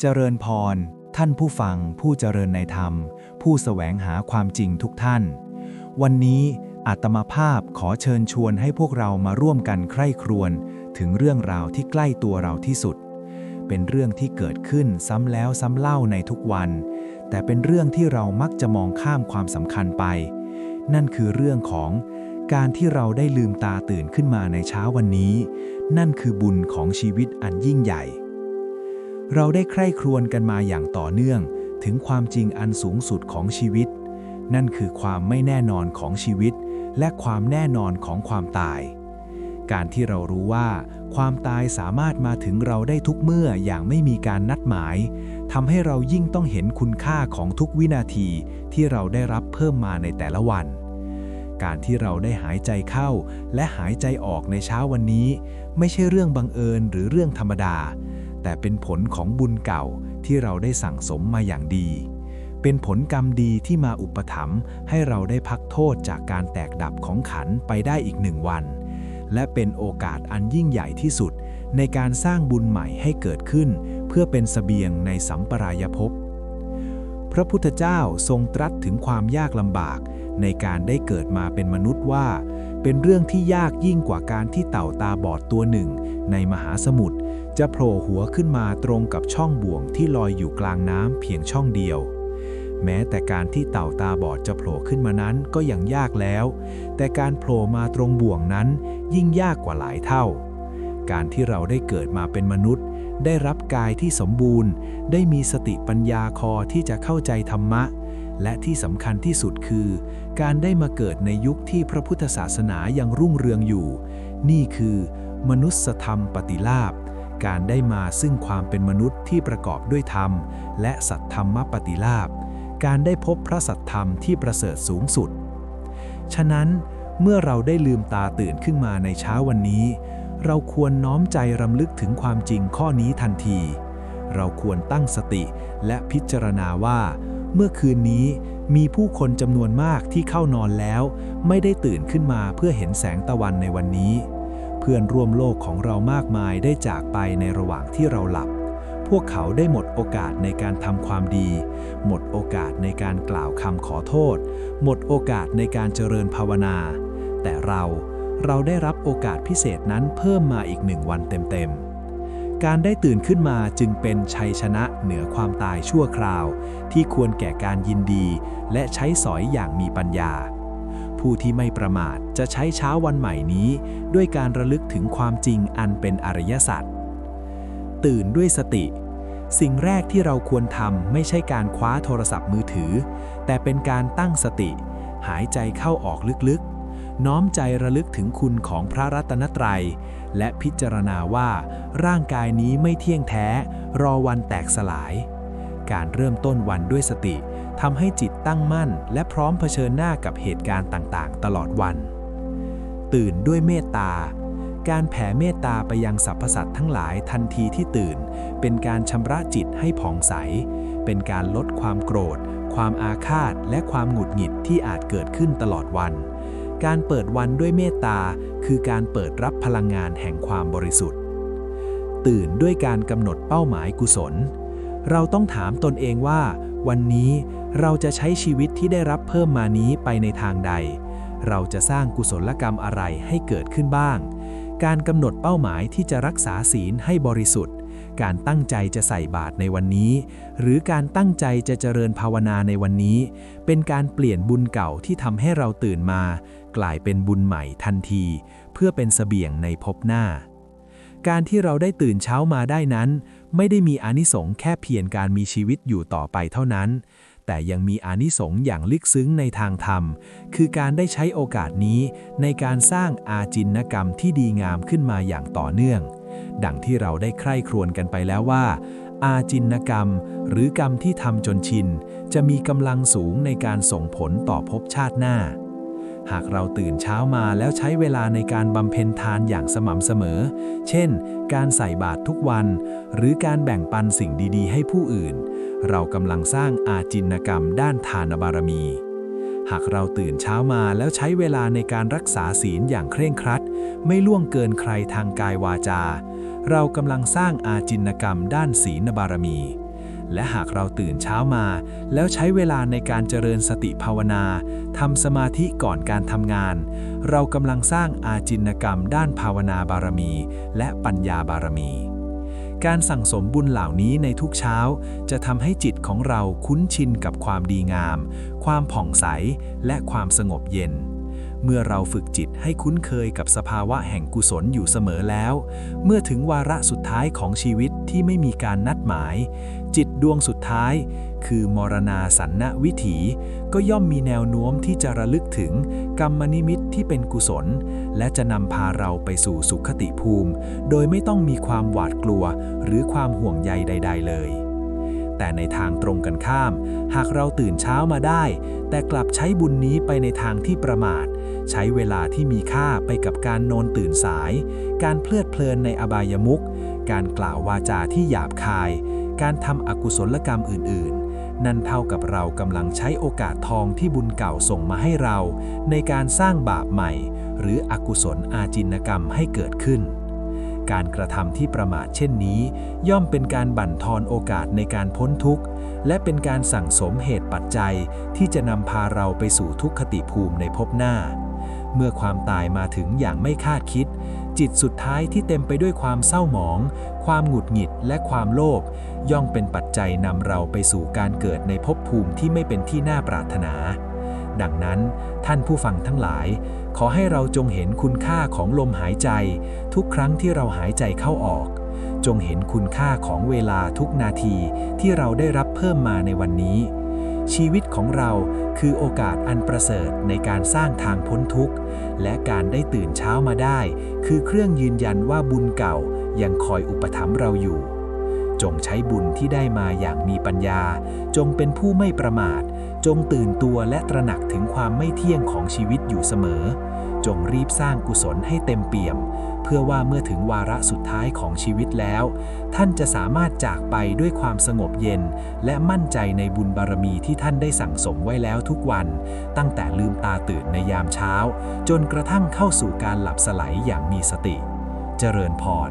เจริญพร ท่านผู้ฟังผู้เจริญในธรรม ผู้แสวงหาความจริงทุกท่าน วันนี้อาตมาภาพขอเชิญชวนให้พวกเรามาร่วมกันใคร่ครวญถึงเรื่องราวที่ใกล้ตัวเราที่สุด เป็นเรื่องที่เกิดขึ้นซ้ำแล้วซ้ำเล่าในทุกวัน แต่เป็นเรื่องที่เรามักจะมองข้ามความสำคัญไป นั่นคือเรื่องของการที่เราได้ลืมตาตื่นขึ้นมาในเช้าวันนี้ นั่นคือบุญของชีวิตอันยิ่งใหญ่ เราได้ใคร่ครวญกันมาอย่างต่อเนื่อง ถึงความจริงอันสูงสุดของชีวิต นั่นคือความไม่แน่นอนของชีวิต และความแน่นอนของความตาย การที่เรารู้ว่า ความตายสามารถมาถึงเราได้ทุกเมื่ออย่างไม่มีการนัดหมายทำให้เรายิ่งต้องเห็นคุณค่าของทุกวินาทีที่เราได้รับเพิ่มมาในแต่ละวันการที่เราได้หายใจเข้าและหายใจออกในเช้าวันนี้ ไม่ใช่เรื่องบังเอิญหรือเรื่องธรรมดา แต่เป็นผลของบุญเก่าที่เราได้สั่งสมมาอย่างดี เป็นผลกรรมดีที่มาอุปถัมภ์ให้เราได้พักโทษจากการแตกดับของขันไปได้อีกหนึ่งวัน และเป็นโอกาสอันยิ่งใหญ่ที่สุด ในการสร้างบุญใหม่ให้เกิดขึ้น เพื่อเป็นสเสบียงในสัมปรายภพพระพุทธเจ้าทรงตรัสถึงความยากลำบาก ในการได้เกิดมาเป็นมนุษย์ว่า เป็นเรื่องที่ยากยิ่งกว่าการที่เต่าตาบอดตัวหนึ่ง ในมหาสมุทรจะโผล่หัวขึ้นมาตรงกับช่องบ่วงที่ลอยอยู่กลางน้ำเพียงช่องเดียว แม้แต่การที่เต่าตาบอดจะโผล่ขึ้นมานั้นก็ยังยากแล้ว แต่การโผล่มาตรงบ่วงนั้นยิ่งยากกว่าหลายเท่า การที่เราได้เกิดมาเป็นมนุษย์ ได้รับกายที่สมบูรณ์ ได้มีสติปัญญาคอที่จะเข้าใจธรรมะ และที่สำคัญที่สุดคือ การได้มาเกิดในยุคที่พระพุทธศาสนายังรุ่งเรืองอยู่ นี่คือ มนุษยธรรมปฏิลาภการได้มาซึ่งความเป็นมนุษย์ที่ประกอบด้วยธรรม และสัตธรรมปฏิลาภการได้พบพระสัตธรรมที่ประเสริฐสูงสุด ฉะนั้นเมื่อเราได้ลืมตาตื่นขึ้นมาในเช้าวันนี้ เราควรน้อมใจรำลึกถึงความจริงข้อนี้ทันที เราควรตั้งสติและพิจารณาว่า เมื่อคืนนี้มีผู้คนจำนวนมากที่เข้านอนแล้ว ไม่ได้ตื่นขึ้นมาเพื่อเห็นแสงตะวันในวันนี้ เพื่อนร่วมโลกของเรามากมายได้จากไปในระหว่างที่เราหลับ พวกเขาได้หมดโอกาสในการทำความดี หมดโอกาสในการกล่าวคำขอโทษ หมดโอกาสในการเจริญภาวนา แต่เราเราได้รับโอกาสพิเศษนั้นเพิ่มมาอีกหนึ่งวันเต็มๆ การได้ตื่นขึ้นมาจึงเป็นชัยชนะเหนือความตายชั่วคราว ที่ควรแก่การยินดี และใช้สอยอย่างมีปัญญา ผู้ที่ไม่ประมาทจะใช้เช้าวันใหม่นี้ ด้วยการระลึกถึงความจริงอันเป็นอริยสัจตื่นด้วยสติ สิ่งแรกที่เราควรทำไม่ใช่การคว้าโทรศัพท์มือถือ แต่เป็นการตั้งสติ หายใจเข้าออกลึกๆ น้อมใจระลึกถึงคุณของพระรัตนตรัย และพิจารณาว่า ร่างกายนี้ไม่เที่ยงแท้ รอวันแตกสลาย การเริ่มต้นวันด้วยสติทำให้จิตตั้งมั่น และพร้อมเผชิญหน้ากับเหตุการณ์ต่างๆ ตลอดวัน ตื่นด้วยเมตตา การแผ่เมตตาไปยังสรรพสัตว์ทั้งหลายทันทีที่ตื่น เป็นการชำระจิตให้ผ่องใส เป็นการลดความโกรธ ความอาฆาต และความหงุดหงิดที่อาจเกิดขึ้นตลอดวัน การเปิดวันด้วยเมตตาคือการเปิดรับพลังงานแห่งความบริสุทธิ์ ตื่นด้วยการกำหนดเป้าหมายกุศล เราต้องถามตนเองว่า วันนี้เราจะใช้ชีวิตที่ได้รับเพิ่มมานี้ไปในทางใด เราจะสร้างกุศลกรรมอะไรให้เกิดขึ้นบ้าง การกำหนดเป้าหมายที่จะรักษาศีลให้บริสุทธิ์ การตั้งใจจะใส่บาตรในวันนี้ หรือการตั้งใจจะเจริญภาวนาในวันนี้ เป็นการเปลี่ยนบุญเก่าที่ทำให้เราตื่นมา กลายเป็นบุญใหม่ทันที เพื่อเป็นเสบียงในภพหน้า การที่เราได้ตื่นเช้ามาได้นั้น ไม่ได้มีอานิสงส์แค่เพียงการมีชีวิตอยู่ต่อไปเท่านั้น แต่ยังมีอานิสงส์อย่างลึกซึ้งในทางธรรม คือการได้ใช้โอกาสนี้ในการสร้างอาจินกรรมที่ดีงามขึ้นมาอย่างต่อเนื่อง ดังที่เราได้ใคร่ครวญกันไปแล้วว่า อาจินกรรม หรือกรรมที่ทำจนชิน จะมีกำลังสูงในการส่งผลต่อภพชาติหน้า หากเราตื่นเช้ามาแล้วใช้เวลาในการบำเพ็ญทานอย่างสม่ำเสมอ เช่น การใส่บาตรทุกวัน หรือการแบ่งปันสิ่งดีๆ ให้ผู้อื่น เรากำลังสร้างอาจินกรรมด้านทานบารมีหากเราตื่นเช้ามาแล้วใช้เวลาในการรักษาศีลอย่างเคร่งครัด ไม่ล่วงเกินใครทางกายวาจา เรากำลังสร้างอาจินกรรมด้านศีลบารมี และหากเราตื่นเช้ามา แล้วใช้เวลาในการเจริญสติภาวนาทำสมาธิก่อนการทำงาน เรากำลังสร้างอาจินกรรมด้านภาวนาบารมี และปัญญาบารมีการสั่งสมบุญเหล่านี้ในทุกเช้า จะทำให้จิตของเราคุ้นชินกับความดีงาม ความผ่องใส และความสงบเย็น เมื่อเราฝึกจิตให้คุ้นเคยกับสภาวะแห่งกุศลอยู่เสมอแล้ว เมื่อถึงวาระสุดท้ายของชีวิตที่ไม่มีการนัดหมาย จิตดวงสุดท้าย คือมรณาสันนวิถี ก็ย่อมมีแนวโน้มที่จะระลึกถึงกรรมนิมิตที่เป็นกุศล และจะนำพาเราไปสู่สุขติภูมิ โดยไม่ต้องมีความหวาดกลัว หรือความห่วงใยใด ๆ เลยแต่ในทางตรงกันข้าม หากเราตื่นเช้ามาได้ แต่กลับใช้บุญนี้ไปในทางที่ประมาท ใช้เวลาที่มีค่าไปกับการนอนตื่นสาย การเพลิดเพลินในอบายมุขการกล่าววาจาที่หยาบคาย การทำอกุศลกรรมอื่น ๆ นั่นเท่ากับเรากำลังใช้โอกาสทองที่บุญเก่าส่งมาให้เรา ในการสร้างบาปใหม่ หรืออกุศลอาจินกรรมให้เกิดขึ้น การกระทำที่ประมาทเช่นนี้ ย่อมเป็นการบั่นทอนโอกาสในการพ้นทุกข์ และเป็นการสั่งสมเหตุปัจจัยที่จะนำพาเราไปสู่ทุกขติภูมิในภพหน้า เมื่อความตายมาถึงอย่างไม่คาดคิด จิตสุดท้ายที่เต็มไปด้วยความเศร้าหมอง ความหงุดหงิดและความโลภย่อมเป็นปัจจัยนำเราไปสู่การเกิดในภพภูมิที่ไม่เป็นที่น่าปรารถนา ดังนั้น ท่านผู้ฟังทั้งหลาย ขอให้เราจงเห็นคุณค่าของลมหายใจ ทุกครั้งที่เราหายใจเข้าออก จงเห็นคุณค่าของเวลาทุกนาทีที่เราได้รับเพิ่มมาในวันนี้ ชีวิตของเราคือโอกาสอันประเสริฐในการสร้างทางพ้นทุกข์ และการได้ตื่นเช้ามาได้ คือเครื่องยืนยันว่าบุญเก่ายังคอยอุปถัมภ์เราอยู่ จงใช้บุญที่ได้มาอย่างมีปัญญา จงเป็นผู้ไม่ประมาท จงตื่นตัวและตระหนักถึงความไม่เที่ยงของชีวิตอยู่เสมอ จงรีบสร้างกุศลให้เต็มเปี่ยม เพื่อว่าเมื่อถึงวาระสุดท้ายของชีวิตแล้ว ท่านจะสามารถจากไปด้วยความสงบเย็น และมั่นใจในบุญบารมีที่ท่านได้สั่งสมไว้แล้วทุกวัน ตั้งแต่ลืมตาตื่นในยามเช้า จนกระทั่งเข้าสู่การหลับสลายอย่างมีสติ เจริญพร